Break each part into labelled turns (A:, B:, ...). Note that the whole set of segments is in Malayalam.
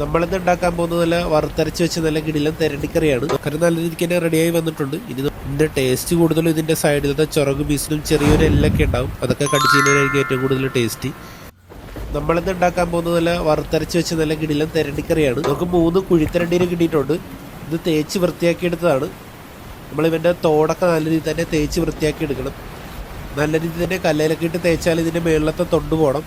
A: നമ്മളിന്ന് ഉണ്ടാക്കാൻ പോകുന്നത് നല്ല വറുത്തരച്ച് വെച്ച നല്ല കിടിലം തെരണ്ടിക്കറിയാണ്. കറി നല്ല രീതിക്ക് തന്നെ റെഡിയായി വന്നിട്ടുണ്ട്. ഇനി ഇതിന്റെ ടേസ്റ്റ് കൂടുതലും ഇതിന്റെ സൈഡിലത്തെ ചുറക് പീസിലും ചെറിയൊരു എല്ലൊക്കെ ഉണ്ടാവും. അതൊക്കെ കടിച്ചതിനായിരിക്കും ഏറ്റവും കൂടുതൽ ടേസ്റ്റ് നമ്മളിന്ന് ഉണ്ടാക്കാൻ പോകുന്നത് നല്ല വറുത്തരച്ച് വെച്ച നല്ല കിടിലം തെരണ്ടിക്കറിയാണ്. നമുക്ക് മൂന്ന് കുഴിത്തരണ്ടീന് കിട്ടിയിട്ടുണ്ട്. ഇത് തേച്ച് വൃത്തിയാക്കിയെടുത്തതാണ്. നമ്മൾ ഇവന്റെ തോടൊക്കെ നല്ല രീതിയിൽ തന്നെ തേച്ച് വൃത്തിയാക്കി എടുക്കണം നല്ല രീതിയിൽ തന്നെ കല്ലയിലൊക്കെ ഇട്ട് തേച്ചാൽ ഇതിന്റെ മേളിലത്തെ തൊണ്ട് പോകണം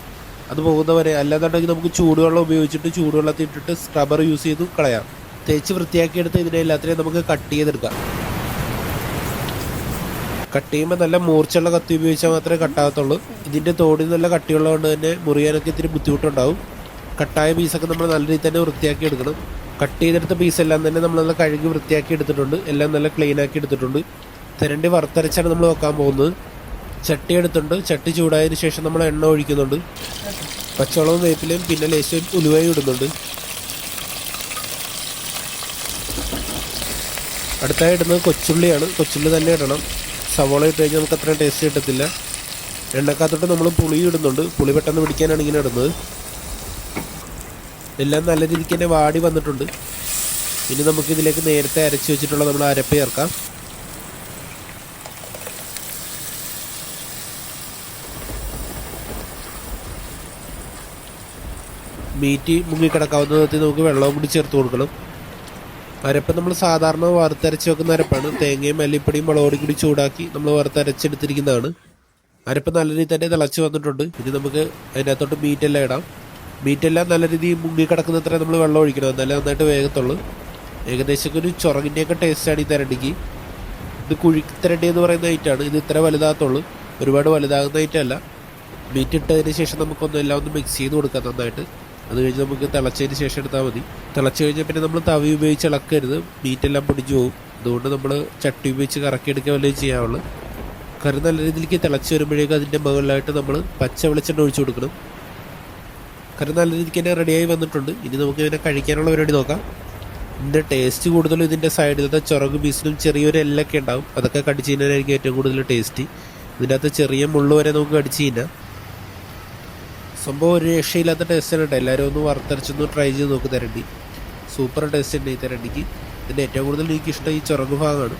A: അത് പോകുന്നവരെ അല്ലാന്നുണ്ടെങ്കിൽ നമുക്ക് ചൂടുവെള്ളം ഉപയോഗിച്ചിട്ട് ചൂടുവെള്ളത്തിൽ ഇട്ടിട്ട് സ്ക്രബർ യൂസ് ചെയ്ത് കളയാം. തേച്ച് വൃത്തിയാക്കിയെടുത്ത് ഇതിനെ എല്ലാത്തിനെയും നമുക്ക് കട്ട് ചെയ്തെടുക്കാം. കട്ട് ചെയ്യുമ്പോൾ നല്ല മൂർച്ചയുള്ള കത്തി ഉപയോഗിച്ചാൽ മാത്രമേ കട്ടാകത്തുള്ളൂ ഇതിന്റെ തോടിൽ നല്ല കട്ടിയുള്ളതുകൊണ്ട് തന്നെ മുറിയാനൊക്കെ ഇത്തിരി ബുദ്ധിമുട്ടുണ്ടാവും. കട്ടായ പീസൊക്കെ നമ്മൾ നല്ല രീതിയിൽ തന്നെ വൃത്തിയാക്കി എടുക്കണം. കട്ട് ചെയ്തെടുത്ത പീസെല്ലാം തന്നെ നമ്മൾ നല്ല കഴുകി വൃത്തിയാക്കി എടുത്തിട്ടുണ്ട്. എല്ലാം നല്ല ക്ലീൻ ആക്കി എടുത്തിട്ടുണ്ട്. തിരണ്ടി വറുത്തരച്ചാണ് നമ്മൾ വെക്കാൻ പോകുന്നത്. ചട്ടി എടുത്തിട്ടുണ്ട്. ചട്ടി ചൂടായതിനു ശേഷം നമ്മൾ എണ്ണ ഒഴിക്കുന്നുണ്ട്. പച്ചവളവും വേപ്പിലയും പിന്നെ ലേശം ഉലുവയും ഇടുന്നുണ്ട്. അടുത്തായി ഇടുന്നത് കൊച്ചുള്ളിയാണ്. കൊച്ചുള്ളി തന്നെ ഇടണം. സവോള ഇട്ട് കഴിഞ്ഞാൽ നമുക്ക് അത്രയും ടേസ്റ്റ് കിട്ടത്തില്ല. എണ്ണക്കാത്തോട്ട് നമ്മൾ പുളി ഇടുന്നുണ്ട്. പുളി പെട്ടെന്ന് പിടിക്കാനാണ് ഇങ്ങനെ ഇടുന്നത്. എല്ലാം നല്ല രീതിക്ക് തന്നെ വാടി വന്നിട്ടുണ്ട്. ഇനി നമുക്ക് ഇതിലേക്ക് നേരത്തെ അരച്ച് വെച്ചിട്ടുള്ള നമ്മൾ അരപ്പ് ചേർക്കാം. മീറ്റ് മുങ്ങിക്കിടക്കാവുന്ന വിധത്തിൽ നമുക്ക് വെള്ളവും കൂടി ചേർത്ത് കൊടുക്കണം. അരപ്പ് നമ്മൾ സാധാരണ വറുത്തരച്ച് വെക്കുന്ന അരപ്പാണ്. തേങ്ങയും മല്ലിപ്പൊടിയും മുളക് കൂടി ചൂടാക്കി നമ്മൾ വറുത്തരച്ചെടുത്തിരിക്കുന്നതാണ്. അരപ്പ് നല്ല രീതിയിൽ തന്നെ തിളച്ച് വന്നിട്ടുണ്ട്. ഇനി നമുക്ക് അതിനകത്തോട്ട് മീറ്റെല്ലാം ഇടാം. മീറ്റെല്ലാം നല്ല രീതിയിൽ മുങ്ങി കിടക്കുന്നത്ര നമ്മൾ വെള്ളം ഒഴിക്കണം. എന്നാലേ നന്നായിട്ട് വേഗത്തുള്ളൂ ഏകദേശം ഒരു ചുറകിന്റെയൊക്കെ ടേസ്റ്റാണ് ഈ തരണ്ടിക്ക്. ഇത് കുഴിത്തരണ്ടി എന്ന് പറയുന്ന ഐറ്റാണ് ഇത് ഇത്ര വലുതാകത്തുള്ളൂ. ഒരുപാട് വലുതാകുന്ന ഐറ്റമല്ല മീറ്റ് ഇട്ടതിന് ശേഷം നമുക്കൊന്നും എല്ലാം ഒന്ന് മിക്സ് ചെയ്ത് കൊടുക്കാം നന്നായിട്ട്. അത് കഴിഞ്ഞ് നമുക്ക് തിളച്ചതിന് ശേഷം എടുത്താൽ മതി. തിളച്ച് കഴിഞ്ഞാൽ പിന്നെ നമ്മൾ തവി ഉപയോഗിച്ച് ഇളക്കരുത്. മീറ്റെല്ലാം പൊടിഞ്ഞു പോകും അതുകൊണ്ട് നമ്മൾ ചട്ടി ഉപയോഗിച്ച് കറക്കിയെടുക്കുക വല്ലതും ചെയ്യാവുള്ളൂ. കറി നല്ല രീതിയിലേക്ക് തിളച്ച് വരുമ്പോഴേക്കും അതിന്റെ മുകളിലായിട്ട് നമ്മൾ പച്ച വെളിച്ചെണ്ണ ഒഴിച്ചു കൊടുക്കണം. കറി നല്ല രീതിക്ക് തന്നെ റെഡിയായി വന്നിട്ടുണ്ട്. ഇനി നമുക്ക് ഇതിനെ കഴിക്കാനുള്ള പരിപാടി നോക്കാം. ഇതിന്റെ ടേസ്റ്റ് കൂടുതലും ഇതിന്റെ സൈഡിലത്തെ ചുറക് പീസിനും ചെറിയൊരു എല്ലൊക്കെ ഉണ്ടാവും. അതൊക്കെ കടിച്ച് കഴിഞ്ഞാലായിരിക്കും ഏറ്റവും കൂടുതൽ ടേസ്റ്റ് ഇതിന്റെ അകത്ത് ചെറിയ മുള്ളു വരെ നമുക്ക് കടിച്ച് കഴിഞ്ഞാൽ സംഭവം ഒരു രക്ഷയില്ലാത്ത ടേസ്റ്റ് ഉണ്ട് എല്ലാവരും ഒന്ന് വറുത്തരച്ചൊന്ന് ട്രൈ ചെയ്ത് നോക്ക് തരണ്ടി. സൂപ്പർ ടേസ്റ്റ് ഉണ്ട് ഈ തരണ്ടിക്ക്. ഇതിന്റെ ഏറ്റവും കൂടുതൽ എനിക്ക് ഇഷ്ടം ഈ ചുരങ്ങ് ഭാഗമാണ്.